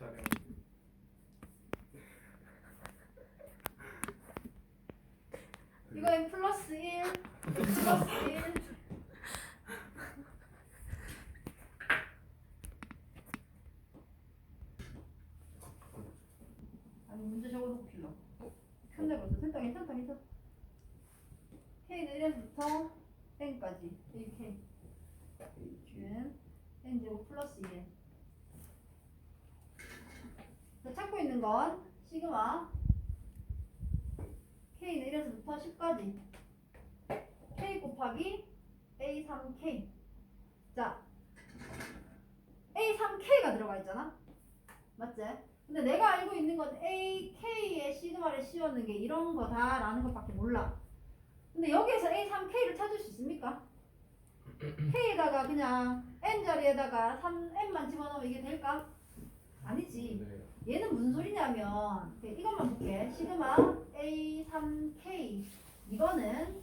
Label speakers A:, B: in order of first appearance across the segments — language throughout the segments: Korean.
A: 촬영.
B: 이거 n 플러스 1, n 플러스 1. 아니 문제 적어놓고 필러. 현대 벌써 됐다 괜찮다 괜찮다. K는 1에서부터 N까지 이렇게 N 제곱 플러스 2N. 자, 찾고 있는 건 시그마 K는 1에서부터 10까지 K 곱하기 A3K 자 A3K가 들어가 있잖아 맞지? 근데 내가 알고 있는 건 AK의 시그마를 씌웠는 게 이런 거다라는 것밖에 몰라 근데 여기에서 A3K를 찾을 수 있습니까? K에다가 그냥 N 자리에다가 3N만 집어넣으면 이게 될까? 아니지
A: 네.
B: 얘는 무슨 소리냐면 네, 이것만 볼게 시그마 A3K 이거는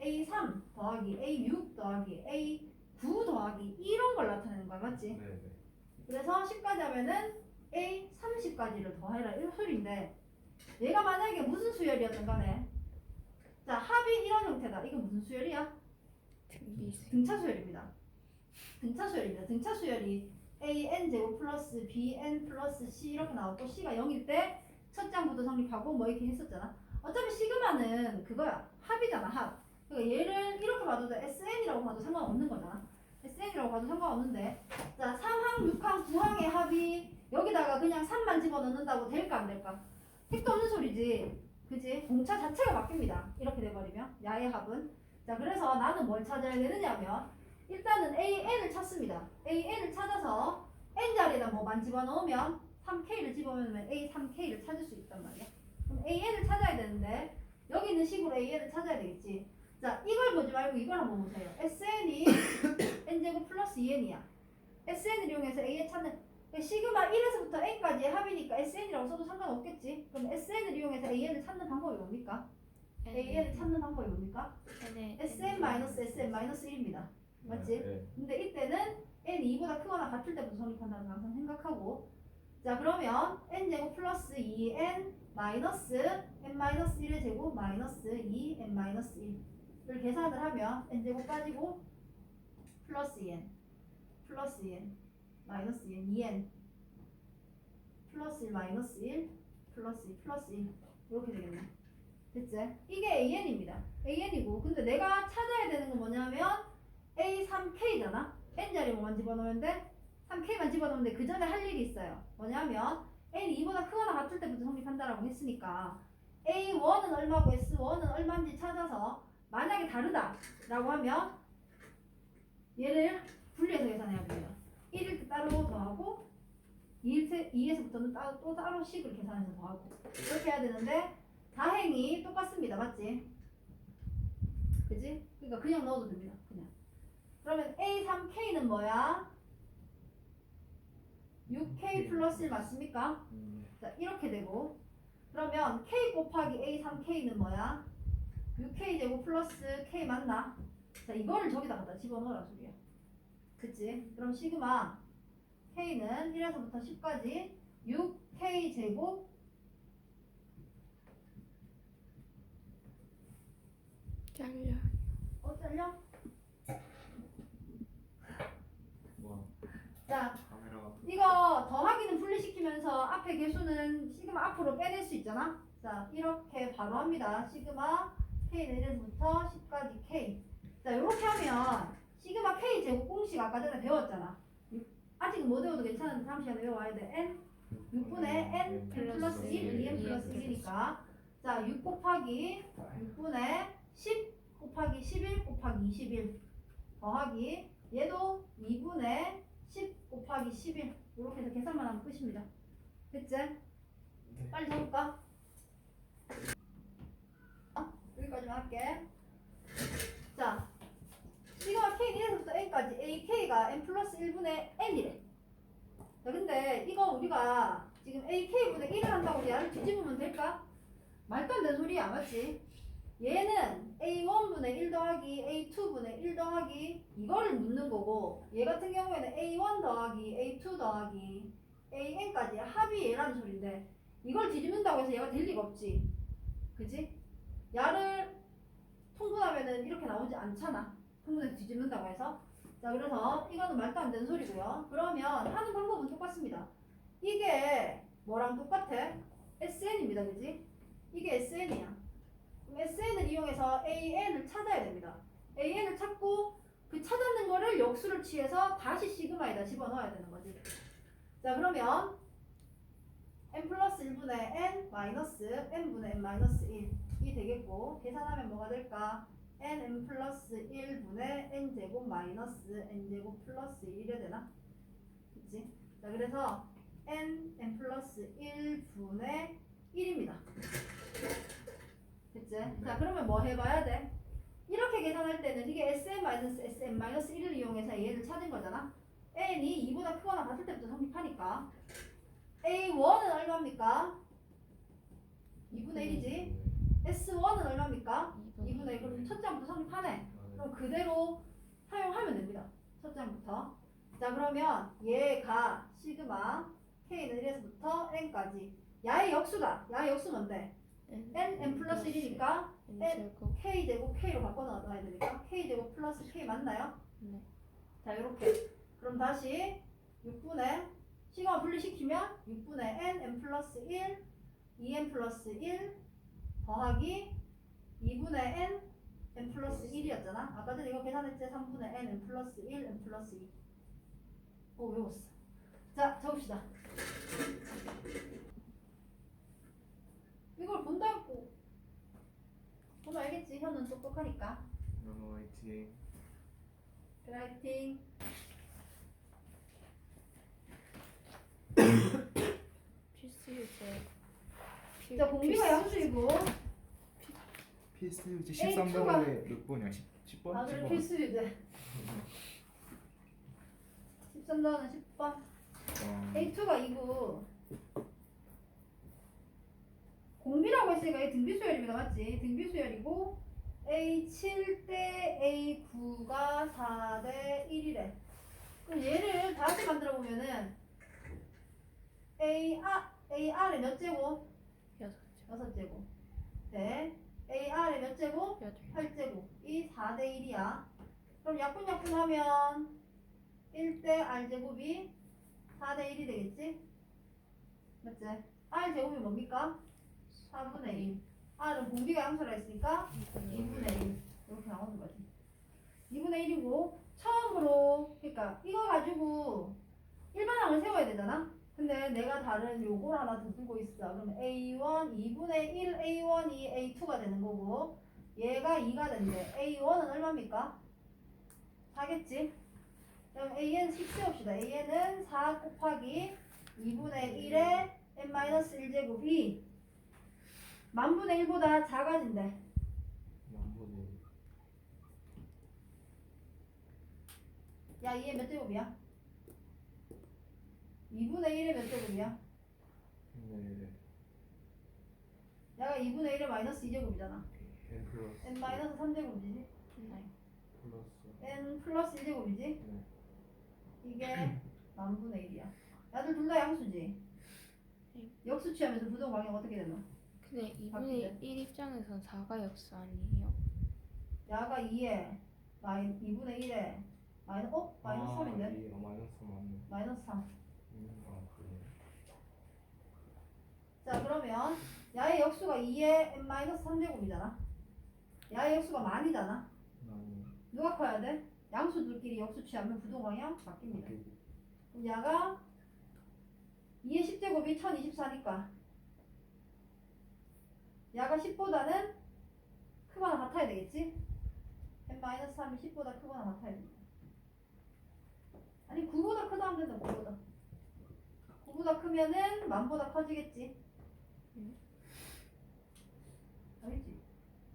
B: A3 더하기 A6 더하기 A9 더하기 이런 걸 나타내는 거야 맞지?
A: 네. 네.
B: 그래서 10까지 하면은 A30까지를 더해라 이런 소리인데 얘가 만약에 무슨 수열이었든 간에 자 합이 이런 형태다 이건 무슨 수열이야? 등차 수열입니다. 등차 수열입니다. 등차 수열이 a n 제곱 플러스 b n 플러스 c 이렇게 나왔고 c가 0일 때 첫 장부터 성립하고 뭐 이렇게 했었잖아. 어차피 시그마는 그거야 합이잖아 합. 그러니까 얘를 이렇게 봐도 돼. sn이라고 봐도 상관없는 거잖아. sn이라고 봐도 상관없는데 자 3항, 6항, 9항의 합이 여기다가 그냥 3만 집어넣는다고 될까 안 될까? 택도 없는 소리지. 그지? 공차 자체가 바뀝니다. 이렇게 돼버리면 야의 합은 자 그래서 나는 뭘 찾아야 되느냐면 일단은 AN을 찾습니다. AN을 찾아서 N 자리에다 뭐만 집어넣으면 3K를 집어넣으면 A3K를 찾을 수 있단 말이야. 그럼 AN을 찾아야 되는데 여기 있는 식으로 AN을 찾아야 되겠지. 자 이걸 보지 말고 이걸 한번 보세요. SN이 N제곱 플러스 2N이야. SN을 이용해서 AN 찾는 그 시그마 1에서부터 N까지의 합이니까 SN이라고 써도 상관없겠지. 그럼 SN을 이용해서 AN을 찾는 방법이 뭡니까? AN을 찾는 방법이 뭡니까? SM 마이너스 SM 마이너스 1입니다. 맞지?
A: 네.
B: 근데 이때는 n 2보다 크거나 같을 때부터 성립한다는 걸 항상 생각하고 자 그러면 n 제곱 플러스 2n 마이너스 n 마이너스 1의 제곱 마이너스 2n 마이너스 1을 계산을 하면 n 제곱 빠지고 플러스 2n 플러스 2n 마이너스 2n 2n 플러스 1 마이너스 1 플러스 2 플러스 1 이렇게 되겠네 됐지? 이게 an입니다 an이고 근데 내가 찾아야 되는 건 뭐냐면 A3K잖아. N자리 뭐만 집어넣으면 돼? 3K만 집어넣으면 돼. 그 전에 할 일이 있어요. 뭐냐면 N이 2보다 크거나 같을 때부터 성립한다라고 했으니까 A1은 얼마고 S1은 얼마인지 찾아서 만약에 다르다라고 하면 얘를 분리해서 계산해야 돼요. 1일 때 따로 더하고 2일 2에서부터는 따로 또 따로 식을 계산해서 더하고 이렇게 해야 되는데 다행히 똑같습니다. 맞지? 그지? 그러니까 그냥 넣어도 됩니다. 그냥. 그러면 A3K는 뭐야? 6K 플러스 1 맞습니까?
A: 음,
B: 자, 이렇게 되고 그러면 K 곱하기 A3K는 뭐야? 6K 제곱 플러스 K 맞나? 자, 이거를 저기다 갖다 집어넣으라 소리야. 그치? 그럼 시그마 K는 1에서부터 10까지 6K 제곱
C: 잘려.
B: 어, 잘려?
A: 뭐
B: 자,
A: 카메라가
B: 이거 더하기는 분리시키면서 앞에 개수는 시그마 앞으로 빼낼 수 있잖아. 자, 이렇게 바로 합니다. 시그마 K는 1에서부터 10까지 K. 자, 이렇게 하면 시그마 K 제곱 공식 아까 전에 배웠잖아. 아직은 못 외워도 괜찮은데 다음 시간에 외워야 돼. N 6분의 N 플러스 1, 2N 플러스 1이니까 자, 6 곱하기 6분의 10 곱하기 11 곱하기 21 더하기 얘도 2분의 10 곱하기 11 이렇게 해서 계산만 하면 끝입니다. 됐지? 빨리 적을까? 어? 여기까지만 할게. 자, 시그마 K 1에서부터 N까지 AK가 N 플러스 1분의 N이래. 자, 근데 이거 우리가 지금 AK분의 1을 한다고 얘를 뒤집으면 될까? 말도 안 되는 소리야, 맞지? 얘는 A1분의 1 더하기 A2분의 1 더하기 이거를 묻는 거고 얘 같은 경우에는 A1 더하기 A2 더하기 n까지 합이 얘라는 소리인데 이걸 뒤집는다고 해서 얘가 될 리가 없지. 그지? 야를 통분하면은 이렇게 나오지 않잖아. 통분해서 뒤집는다고 해서. 자, 그래서 이거는 말도 안 되는 소리고요. 그러면 하는 방법은 똑같습니다. 이게 뭐랑 똑같아? SN입니다. 그지? 이게 SN이야. 이용해서 AN을 찾아야 됩니다. AN을 찾고 그 찾았는 거를 역수를 취해서 다시 시그마에다 집어넣어야 되는 거지. 자, 그러면 n 플러스 1분의 n 마이너스 n분의 n 마이너스 1이 되겠고 계산하면 뭐가 될까? n n 플러스 1분의 n 제곱 마이너스 n 제곱 플러스 1이 되나? 그치? 자 그래서 n n 플러스 1분의 1입니다. 그치? 자 그러면 뭐 해봐야 돼? 이렇게 계산할 때는 이게 sn 마이너스 sn 마이너스 1을 이용해서 얘를 찾은 거잖아. n이 2보다 크거나 같을 때부터 성립하니까 A1은 얼마입니까? 2분의 1이지. S1은 얼마입니까? 2분의 1. 그럼 첫 장부터 성립하네. 그럼 그대로 사용하면 됩니다. 첫 장부터. 자 그러면 얘가 시그마 K는 1에서부터 N까지 야의 역수다. 야의 역수 뭔데? N, N 플러스 1이니까
C: N 제곱.
B: K 제곱 K로 바꿔 놔야 되니까 K 제곱 플러스 K 맞나요?
C: 네.
B: 자 이렇게. 그럼 다시 6분의 시간 분리시키면 6분의 n n 플러스 1 2n 플러스 1 더하기 2분의 n n 플러스 1이었잖아. 아까 전에 이거 계산했지? 3분의 n n 플러스 1 n 플러스 2오 외웠어. 자 적읍시다 이걸 본다고. 보면 알겠지? 현은 똑똑하니까.
A: 영어 화이팅.
B: 라이팅.
C: 필수 유제. 필-
B: 자
C: 필수-
B: 양수이고.
A: 필수 유지
B: A
A: 13번에 몇 번이야? 10, 10번?
B: 아 그래
A: 10번?
B: 필수 유제. 13단은 10번.
A: 와,
B: A2가 2구 공비라고 했으니까 이 등비수열입니다 맞지? 등비수열이고 A7 대 A9가 4 대 1이래 그럼 얘를 다시 만들어 보면은 AR, AR의 몇 제곱?
C: 여섯
B: 여섯 제곱 네 AR의 몇 제곱?
C: 여덟
B: 8제곱 이 4대 1이야 그럼 약분약분 하면 1대 R제곱이 4대 1이 되겠지? 맞지? R제곱이 뭡니까? 4분의 1 R은 공비가 양수라 했으니까 2분의 1 이렇게 나오는 거지 2분의 1이고 처음으로 그러니까 이거 가지고 일반항을 세워야 되잖아 근데 내가 다른 요걸 하나 더 두고 있어 그러면 A1 2분의 1 A1이 A2가 되는 거고 얘가 2가 된대. A1은 얼마입니까? 4겠지? 그럼 AN 10 세웁시다. AN은 4 곱하기 2분의 1에 n-1제곱이 만분의 1보다 작아진대.
A: 만보네.
B: 야, 얘몇 제곱이야? 2분의 1에 몇 제곱이야?
A: 네.
B: 야가 2분의 1에 마이너스 2제곱이잖아.
A: N 플러스.
B: n 마이너스 3제곱이지.
C: 네.
A: 플러스.
B: n 플러스 1제곱이지.
A: 네.
B: 이게 만분의 1이야. 야들 둘 다 양수지.
C: 네.
B: 역수 취하면서 부동 방향 어떻게 되나?
C: 근데
B: 바뀌네.
C: 2분의 1 입장에선 4가 역수 아니에요?
B: 야가 2에 마이 2분의 1에 마이너 어 마이너스
A: 아,
B: 3인데
A: 이, 어, 마이너스 3 맞네.
B: 마이너스 3.
A: 음, 아, 그래.
B: 자 그러면 야의 역수가 2에 n 마이너스 3제곱이잖아. 야의 역수가 만이잖아.
A: 나는
B: 누가 커야 돼? 양수들끼리 역수 취하면 부동 방향 바뀝니다. 그럼 야가 2의 10제곱이 1024니까 야가 10보다는 크거나 같아야 되겠지? n-3이 10보다 크거나 같아야 돼. 아니 9보다 크다 하면 된다 9보다 9보다 크면은 만보다 커지겠지?
C: 응.
B: 알겠지?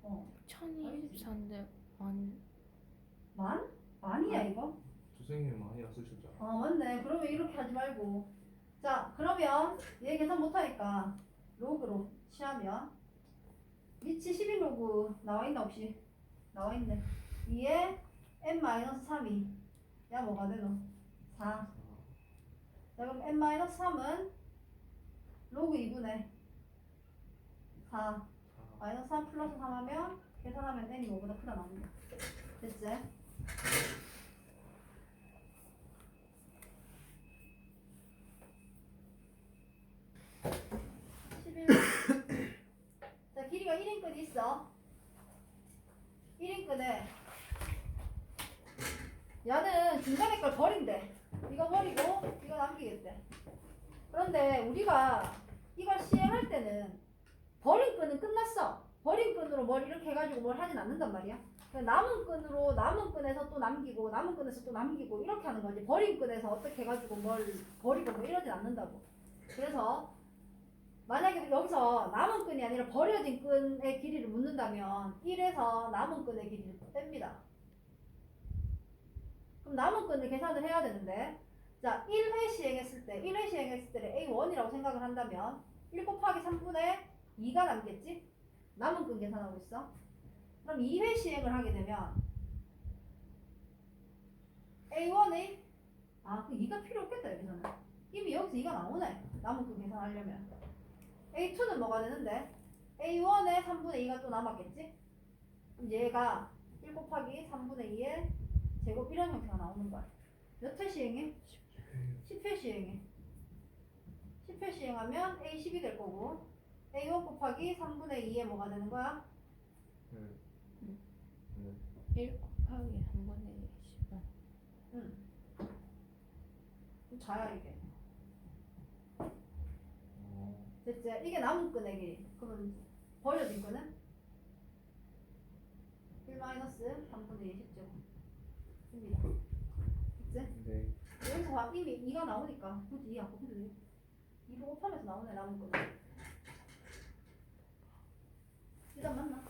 B: 어
C: 1024인데 만
B: 만? 만이야 이거?
A: 선생님 많이 안 쓰셨잖아.
B: 어 맞네 그러면 이렇게 하지 말고 자 그러면 얘 계산 못하니까 로그로 취하면 위치 11로그 나와있나 혹시? 나와있네 2에 n-3이 야 뭐가 되노? 4 자 그럼 n-3은 로그 2분의 4
A: 4
B: 마이너스 3 플러스 3 하면 계산하면 n이 5보다 크다 나옵니다. 됐지? 11. 자, 길이가 1인끈이 있어. 1인끈에 얘는 중간에 걸 버린대. 이거 버리고 이거 남기겠대. 그런데 우리가 이걸 시행할 때는 버린 끈은 끝났어. 버린 끈으로 뭘 이렇게 해가지고 뭘 하진 않는단 말이야. 남은 끈으로 남은 끈에서 또 남기고 남은 끈에서 또 남기고 이렇게 하는 거지. 버린 끈에서 어떻게 해가지고 뭘 버리고 뭐 이러진 않는다고. 그래서 만약에 여기서 남은 끈이 아니라 버려진 끈의 길이를 묻는다면 1에서 남은 끈의 길이를 뺍니다. 그럼 남은 끈을 계산을 해야 되는데 자 1회 시행했을 때 1회 시행했을 때를 A1이라고 생각을 한다면 1 곱하기 3분의 2가 남겠지? 남은 끈 계산하고 있어. 그럼 2회 시행을 하게 되면 A1이 아, 그 2가 필요 없겠다 여기서는. 이미 여기서 2가 나오네. 남은 끈 계산하려면. A2는 뭐가 되는데? A1에 3분의 2가 또 남았겠지? 그럼 얘가 1 곱하기 3분의 2의 제곱 이런 형태가 나오는 거야. 몇 회 시행해? 10회 시행해. 10회 시행하면 A10이 될 거고 A1 곱하기 3분의 2에 뭐가 되는 거야?
A: 네.
C: 음.
A: 네.
C: 1 곱하기 한 번에 10은
B: 응. 자야 이게.
A: 어.
B: 됐지? 이게 남은 끈의 길이. 그러면 버려진 끈은? 1 마이너스 3분의 2 10제곱. 입니다. 됐지?
A: 네.
B: 여기서 봐. 이미 2가 나오니까 굳이 2안 곱해도 돼. 2로 곱하면서 나오네 남은 끈은. 일단 맞나?